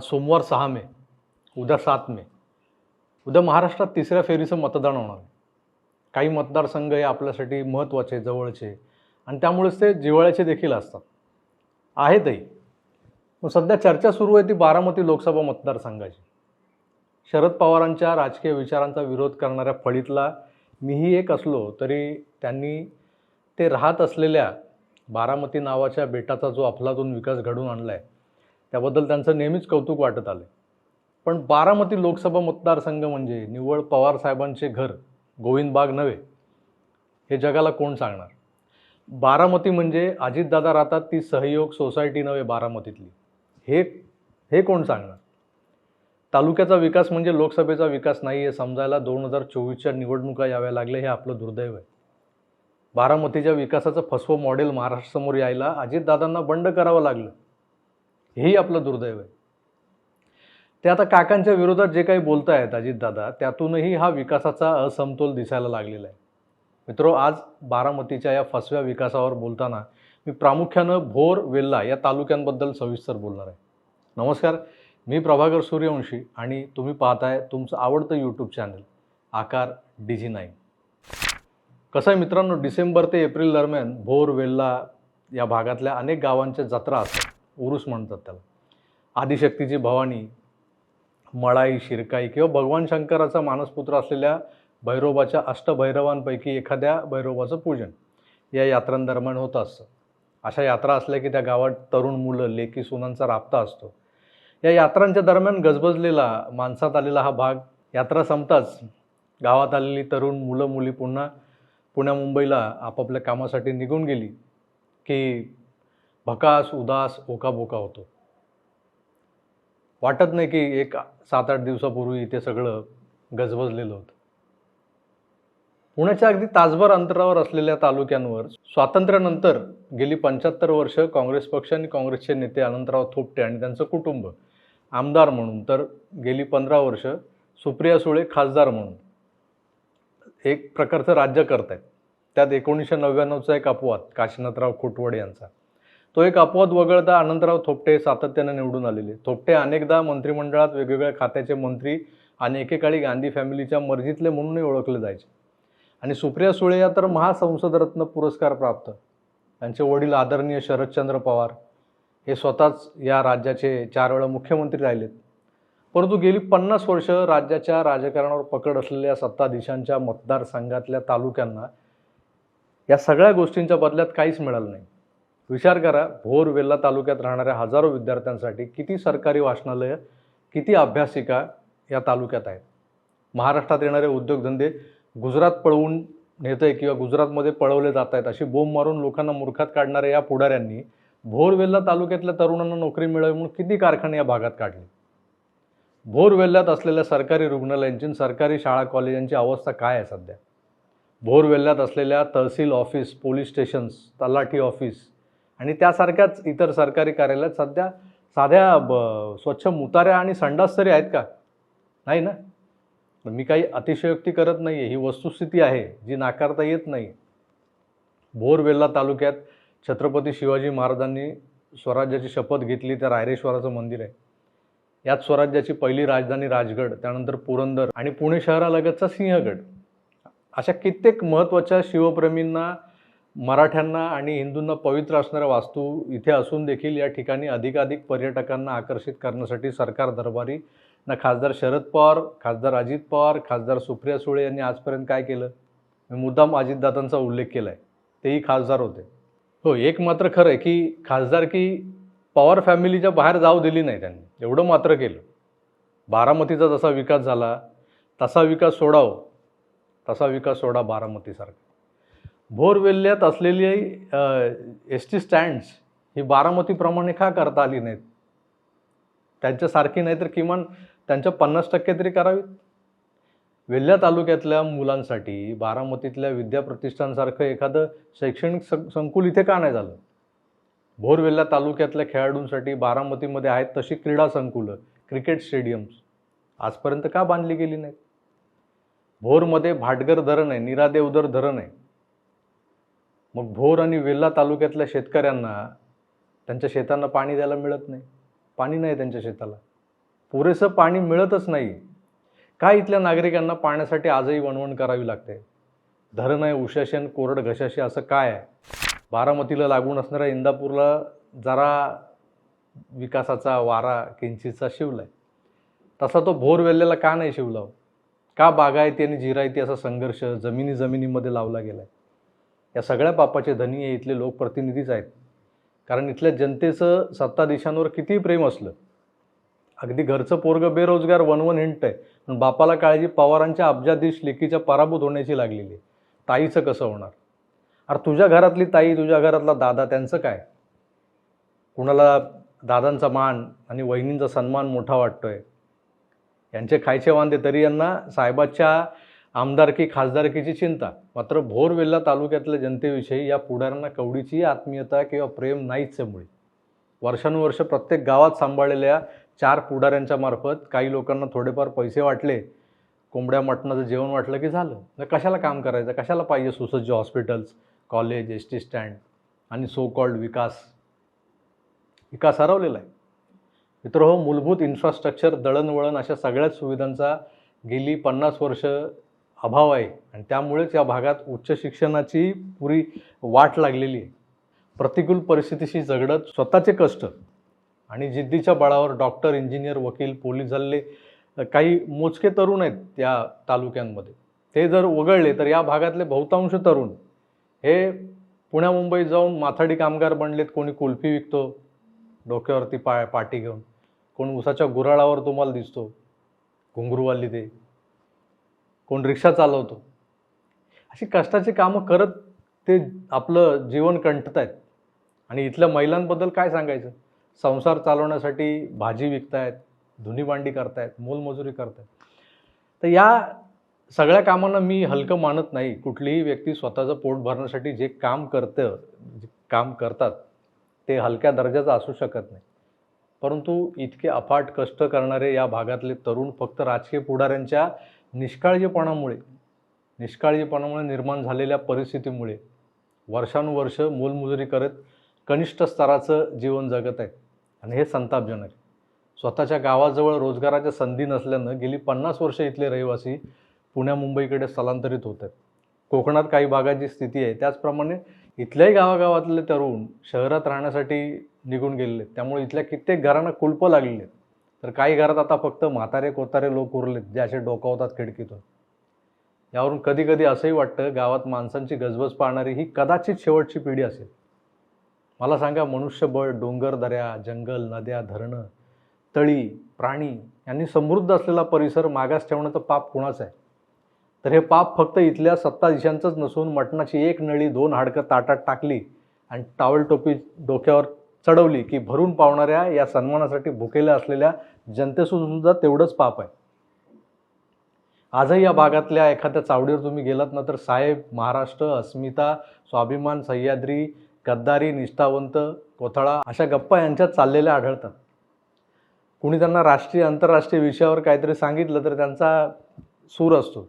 आज सोमवार सहा मे उद्या सात मे. उद्या महाराष्ट्रात तिसऱ्या फेरीचं मतदान होणार आहे. काही मतदारसंघ हे आपल्यासाठी महत्त्वाचे जवळचे आणि त्यामुळेच ते जिव्हाळ्याचे देखील असतात. आहेतही. मग सध्या चर्चा सुरू आहे ती बारामती लोकसभा मतदारसंघाची. शरद पवारांच्या राजकीय विचारांचा विरोध करणाऱ्या फळीतला मीही एक असलो तरी त्यांनी ते राहत असलेल्या बारामती नावाच्या बेटाचा जो अफलातून विकास घडवून आणला आहे त्याबद्दल त्यांचं नेहमीच कौतुक वाटत आलं पण बारामती लोकसभा मतदारसंघ म्हणजे निव्वळ पवार साहेबांचे घर गोविंदबाग नव्हे हे जगाला कोण सांगणार? बारामती म्हणजे अजितदादा राहतात ती सहयोग सोसायटी नव्हे बारामतीतली. हे हे कोण सांगणार? तालुक्याचा विकास म्हणजे लोकसभेचा विकास नाही हे समजायला. दोन हजार चोवीसच्या निवडणुका याव्या लागल्या हे आपलं दुर्दैव आहे. बारामतीच्या विकासाचं फसवं मॉडेल महाराष्ट्रासमोर यायला अजितदादांना बंड करावं लागलं. हेही आपलं दुर्दैव आहे. ते आता काकांच्या विरोधात जे काही बोलतायत अजितदादा त्यातूनही हा विकासाचा असमतोल दिसायला लागलेला आहे. मित्रो आज बारामतीच्या या फसव्या विकासावर बोलताना मी प्रामुख्यानं भोर वेल्ला या तालुक्यांबद्दल सविस्तर बोलणार आहे. नमस्कार मी प्रभाकर सूर्यवंशी आणि तुम्ही पाहताय तुमचं आवडतं YouTube channel Aakar DG nine कसं आहे मित्रांनो डिसेंबर ते एप्रिल दरम्यान भोर वेल्ला या भागातल्या अनेक गावांच्या जत्रा असतात. उरुस म्हणतात त्याला. आदिशक्तीची भवानी मळाई शिरकाई किंवा भगवान शंकराचा मानसपुत्र असलेल्या भैरोबाच्या अष्टभैरवांपैकी एखाद्या भैरोबाचं पूजन. या यात्रांदरम्यान होत असतं. अशा यात्रा असल्या की त्या गावात तरुण मुलं लेकी सुनांचा राबता असतो. या यात्रांच्या दरम्यान गजबजलेला माणसात आलेला हा भाग यात्रा संपताच गावात आलेली तरुण मुलं मुली पुन्हा पुण्या मुंबईला आपापल्या कामासाठी निघून गेली की भकास उदास ओकाबोका होतो. वाटत नाही की एक सात आठ दिवसापूर्वी इथे सगळं गजबजलेलं होतं. पुण्याच्या अगदी तासभर अंतरावर असलेल्या तालुक्यांवर स्वातंत्र्यानंतर गेली पंच्याहत्तर वर्ष काँग्रेस पक्ष आणि काँग्रेसचे नेते अनंतराव थोपटे आणि त्यांचं कुटुंब आमदार म्हणून तर गेली पंधरा वर्ष सुप्रिया सुळे खासदार म्हणून. एक प्रकारचं राज्य करत आहेत. त्यात एकोणीसशे नव्याण्णवचा एक अपवाद काशीनाथराव खोटवडे यांचा. तो एक अपवाद वगळता अनंतराव थोपटे सातत्यानं निवडून आलेले. थोपटे अनेकदा मंत्रिमंडळात वेगवेगळ्या खात्याचे मंत्री आणि एकेकाळी गांधी फॅमिलीच्या मर्जीतले म्हणूनही ओळखले जायचे. आणि सुप्रिया सुळे या तर महासंसदरत्न पुरस्कार प्राप्त. त्यांचे वडील आदरणीय शरदचंद्र पवार हे स्वतःच या राज्याचे चार वेळा मुख्यमंत्री राहिलेत. परंतु गेली पन्नास वर्ष राज्याच्या राजकारणावर पकड असलेल्या सत्ताधीशांच्या मतदारसंघातल्या तालुक्यांना या सगळ्या गोष्टींच्या बदल्यात काहीच मिळालं नाही. विचार करा भोर वेल्ला तालुक्यात राहणाऱ्या हजारो विद्यार्थ्यांसाठी किती सरकारी वाचनालयं किती अभ्यासिका या तालुक्यात आहेत? महाराष्ट्रात येणारे उद्योगधंदे गुजरात पळवून नेत आहे किंवा गुजरातमध्ये पळवले जात आहेत अशी बोंब मारून लोकांना मूर्खात काढणाऱ्या या पुढाऱ्यांनी भोरवेल्ला तालुक्यातल्या तरुणांना नोकरी मिळावी म्हणून किती कारखाने या भागात काढले? भोरवेल्ल्यात असलेल्या सरकारी रुग्णालयांची सरकारी शाळा कॉलेजांची अवस्था काय आहे सध्या? भोरवेल्ल्यात असलेल्या तहसील ऑफिस पोलीस स्टेशन्स तलाठी ऑफिस आणि त्यासारख्याच इतर सरकारी कार्यालयात सध्या साध्या ब स्वच्छ मुताऱ्या आणि संडास तरी आहेत का? नाही ना? मी काही अतिशयोक्ती करत नाही आहे ही वस्तुस्थिती आहे जी नाकारता येत नाही. भोरवेल्ला तालुक्यात छत्रपती शिवाजी महाराजांनी स्वराज्याची शपथ घेतली त्या रायरेश्वराचं मंदिर आहे. यात स्वराज्याची पहिली राजधानी राजगड त्यानंतर पुरंदर आणि पुणे शहरालगतचा सिंहगड. अशा कित्येक महत्त्वाच्या शिवप्रेमींना मराठ्यांना आणि हिंदूंना पवित्र असणाऱ्या वास्तू इथे असून देखील या ठिकाणी अधिकाधिक पर्यटकांना आकर्षित करण्यासाठी सरकार दरबारी ना खासदार शरद पवार खासदार अजित पवार खासदार सुप्रिया सुळे यांनी आजपर्यंत काय केलं? मी मुद्दाम अजितदादांचा उल्लेख केला आहे तेही खासदार होते. हो एक मात्र खरं आहे की खासदार की पवार फॅमिलीच्या बाहेर जाऊ दिली नाही त्यांनी. एवढं मात्र केलं. बारामतीचा जसा विकास झाला तसा विकास सोडाव तसा विकास सोडा बारामतीसारखा. भोरवेल्ल्यात असलेली एस टी स्टँड्स ही बारामतीप्रमाणे का करता आली नाहीत? त्यांच्यासारखी नाही तर किमान त्यांच्या पन्नास टक्के तरी करावीत? वेल्हा तालुक्यातल्या मुलांसाठी बारामतीतल्या विद्याप्रतिष्ठानसारखं एखादं शैक्षणिक सं संकुल इथे का नाही झालं? भोरवेल्हा तालुक्यातल्या खेळाडूंसाठी बारामतीमध्ये आहेत तशी क्रीडा संकुलं क्रिकेट स्टेडियम्स. आजपर्यंत का बांधली गेली नाहीत? भोरमध्ये भाटगर धरण आहे निरादेवदर धरण आहे. मग भोर आणि वेल्ला तालुक्यातल्या शेतकऱ्यांना त्यांच्या शेतांना पाणी द्यायला मिळत नाही. पाणी नाही त्यांच्या शेताला. पुरेसं पाणी मिळतच नाही. काय इथल्या नागरिकांना पाण्यासाठी आजही वणवण करावी लागते? धरण आहे उशाशन कोरड घशाशी असं काय आहे? बारामतीला लागून असणाऱ्या इंदापूरला जरा विकासाचा वारा किंचितचा आहे तसा तो भोर वेल्ल्याला का नाही शिवला? का बागायती आणि जिरायती असा संघर्ष जमिनी जमिनीमध्ये लावला गेला आहे या सगळ्या पापाचे धनी हे इथले लोकप्रतिनिधीच आहेत. कारण इथल्या जनतेचं सत्ताधीशांवर कितीही प्रेम असलं अगदी घरचं पोरग बेरोजगार वनवन आहे पण बापाला काळजी पवारांच्या अब्जाधीश लेकीच्या पराभूत होण्याची लागलेली आहे. ताईचं कसं होणार? अरे तुझ्या घरातली ताई तुझ्या घरातला दादा त्यांचं काय? कुणाला दादांचा मान आणि वहिनींचा सन्मान मोठा वाटतोय? यांचे खायचे वांदे तरी यांना साहेबाच्या आमदारकी खासदारकीची चिंता. मात्र भोरवेल्ला तालुक्यातल्या जनतेविषयी या पुढाऱ्यांना कवडीची आत्मीयता किंवा प्रेम नाहीच मुळे. वर्षानुवर्ष प्रत्येक गावात सांभाळलेल्या चार पुढाऱ्यांच्या मार्फत काही लोकांना थोडेफार पैसे वाटले. कोंबड्या मटणाचं जेवण वाटलं की झालं. तर कशाला काम करायचं? कशाला पाहिजे सुसज्ज hospitals college S T stand आणि सो कॉल्ड विकास? विकास हरवलेला आहे. मित्र हो मूलभूत इन्फ्रास्ट्रक्चर दळणवळण अशा सगळ्याच सुविधांचा गेली पन्नास वर्ष अभाव आहे. आणि त्यामुळेच या भागात उच्च शिक्षणाची पुरी वाट लागलेली आहे. प्रतिकूल परिस्थितीशी झगडत स्वतःचे कष्ट आणि जिद्दीच्या बळावर डॉक्टर इंजिनियर वकील पोलीस झालेले काही मोजके तरुण आहेत त्या तालुक्यांमध्ये. ते जर वगळले तर या भागातले बहुतांश तरुण हे पुण्या मुंबईत जाऊन माथाडी कामगार बनलेत. कोणी कुल्फी विकतो डोक्यावरती पा पाटी घेऊन. कोण उसाच्या गुराळावर तुम्हाला दिसतो. घुंगरूवाली ते. कोण रिक्षा चालवतो. अशी कष्टाची कामं करत ते आपलं जीवन कंठत आहेत आणि इथल्या महिलांबद्दल काय सांगायचं? संसार चालवण्यासाठी भाजी विकतायत धुनी भांडी करतायत मोलमजुरी करतायत. तर या सगळ्या कामांना मी हलकं मानत नाही. कुठलीही व्यक्ती स्वतःचं पोट भरण्यासाठी जे काम करतं जे काम करतात ते हलक्या दर्जाचं असू शकत नाही. परंतु इतके अफाट कष्ट करणारे या भागातले तरुण फक्त राजकीय पुढाऱ्यांच्या निष्काळजीपणामुळे निष्काळजीपणामुळे निर्माण झालेल्या परिस्थितीमुळे वर्षानुवर्ष मोलमजुरी करत कनिष्ठ स्तराचं जीवन जगत आहे आणि हे संतापजनक आहे स्वतःच्या गावाजवळ रोजगाराच्या संधी नसल्यानं गेली पन्नास वर्ष इथले रहिवासी पुण्या मुंबईकडे स्थलांतरित होत आहेत. कोकणात काही भागाची स्थिती आहे. त्याचप्रमाणे इथल्याही गावागावातले तरुण शहरात राहण्यासाठी निघून गेलेले आहेत. त्यामुळे इथल्या कित्येक घरांना कुलपं लागलेली आहेत. तर काही घरात आता फक्त म्हातारे कोतारे लोक उरलेत जे असे डोकावतात खिडकीतून. यावरून कधी कधी असंही वाटतं गावात माणसांची गजबज पाहणारी ही कदाचित शेवटची पिढी असेल. मला सांगा मनुष्यबळ डोंगर दऱ्या जंगल नद्या धरणं तळी प्राणी यांनी समृद्ध असलेला परिसर मागास ठेवण्याचं पाप कुणाचं आहे? तर हे पाप फक्त इथल्या सत्ताधीशांचंच नसून मटणाची एक नळी दोन हाडकं ताटात टाकली आणि टावल टोपी डोक्यावर चढवली की भरून पावणाऱ्या या सन्मानासाठी भुकेल्या असलेल्या जनतेसुद्धा तेवढंच पाप आहे. आजही या भागातल्या एखाद्या चावडीवर तुम्ही गेलात ना तर साहेब महाराष्ट्र अस्मिता स्वाभिमान सह्याद्री गद्दारी निष्ठावंत कोथळा अशा गप्पा यांच्यात चाललेल्या आढळतात. कुणी त्यांना राष्ट्रीय आंतरराष्ट्रीय विषयावर काहीतरी सांगितलं तर त्यांचा सूर असतो.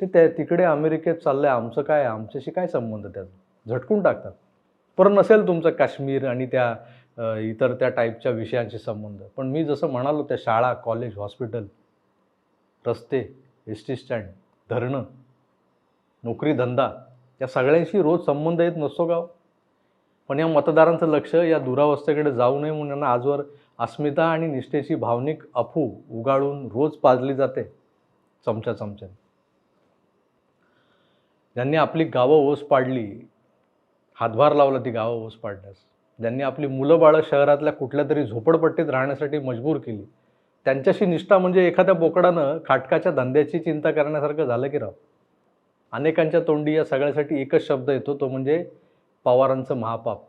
ते त्या तिकडे अमेरिकेत चाललंय आमचं काय आमच्याशी काय संबंध त्याचा? झटकून टाकतात. पर नसेल तुमचं काश्मीर आणि त्या इतर त्या टाईपच्या विषयांशी संबंध. पण मी जसं म्हणालो त्या शाळा कॉलेज हॉस्पिटल रस्ते एस टी स्टँड धरणं नोकरी धंदा या सगळ्यांशी रोज संबंध येत नसतो का हो? पण या मतदारांचं लक्ष या दुरावस्थेकडे जाऊ नये म्हणून यांना आजवर अस्मिता आणि निष्ठेची भावनिक अफू उगाळून रोज पाजली जाते चमच्या चमच्याने ज्यांनी आपली गावं ओस पाडली हातभार लावला ती गावं ओस पाडण्यास. ज्यांनी आपली मुलं बाळं शहरातल्या कुठल्या तरी झोपडपट्टीत राहण्यासाठी मजबूर केली. त्यांच्याशी निष्ठा म्हणजे एखाद्या बोकडानं खाटकाच्या धंद्याची चिंता करण्यासारखं झालं की राव. अनेकांच्या तोंडी या सगळ्यासाठी एकच शब्द येतो तो म्हणजे पवारांचं महापाप.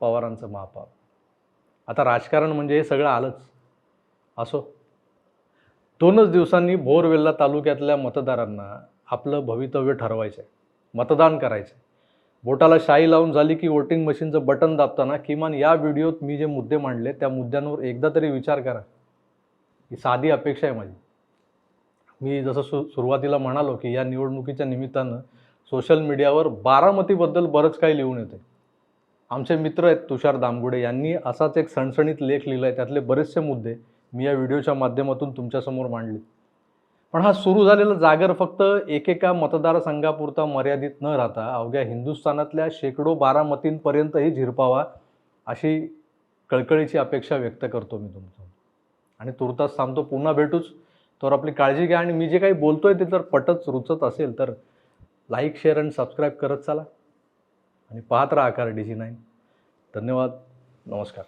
पवारांचं महापाप. आता राजकारण म्हणजे हे सगळं आलंच. असो. दोनच दिवसांनी भोरवेल्ला तालुक्यातल्या मतदारांना आपलं भवितव्य ठरवायचं आहे मतदान करायचं आहे बोटाला शाई लावून झाली की वोटिंग मशीनचं बटन दाबताना किमान या व्हिडिओत मी जे मुद्दे मांडले त्या मुद्द्यांवर एकदा तरी विचार करा. ही साधी अपेक्षा आहे माझी. मी जसं सु सुरुवातीला म्हणालो की या निवडणुकीच्या निमित्तानं सोशल मीडियावर बारामतीबद्दल बरंच काही लिहून येते आमचे मित्र आहेत तुषार दामगुडे यांनी असाच एक सणसणीत लेख लिहिला आहे त्यातले बरेचसे मुद्दे मी या व्हिडिओच्या माध्यमातून तुमच्यासमोर मांडले. पण हा सुरू झालेला जागर फक्त एकेका मतदारसंघापुरता मर्यादित न राहता अवघ्या हिंदुस्थानातल्या शेकडो बारामतींपर्यंतही झिरपावा अशी कळकळीची अपेक्षा व्यक्त करतो मी तुमचं आणि तुर्तास थांबतो. पुन्हा भेटूच. तर आपली काळजी घ्या आणि मी जे काही बोलतोय ते जर पटच रुचत असेल तर लाईक शेअर आणि सबस्क्राईब करत चला. आणि पाहत राहा आकार डी जी नाईन धन्यवाद. नमस्कार.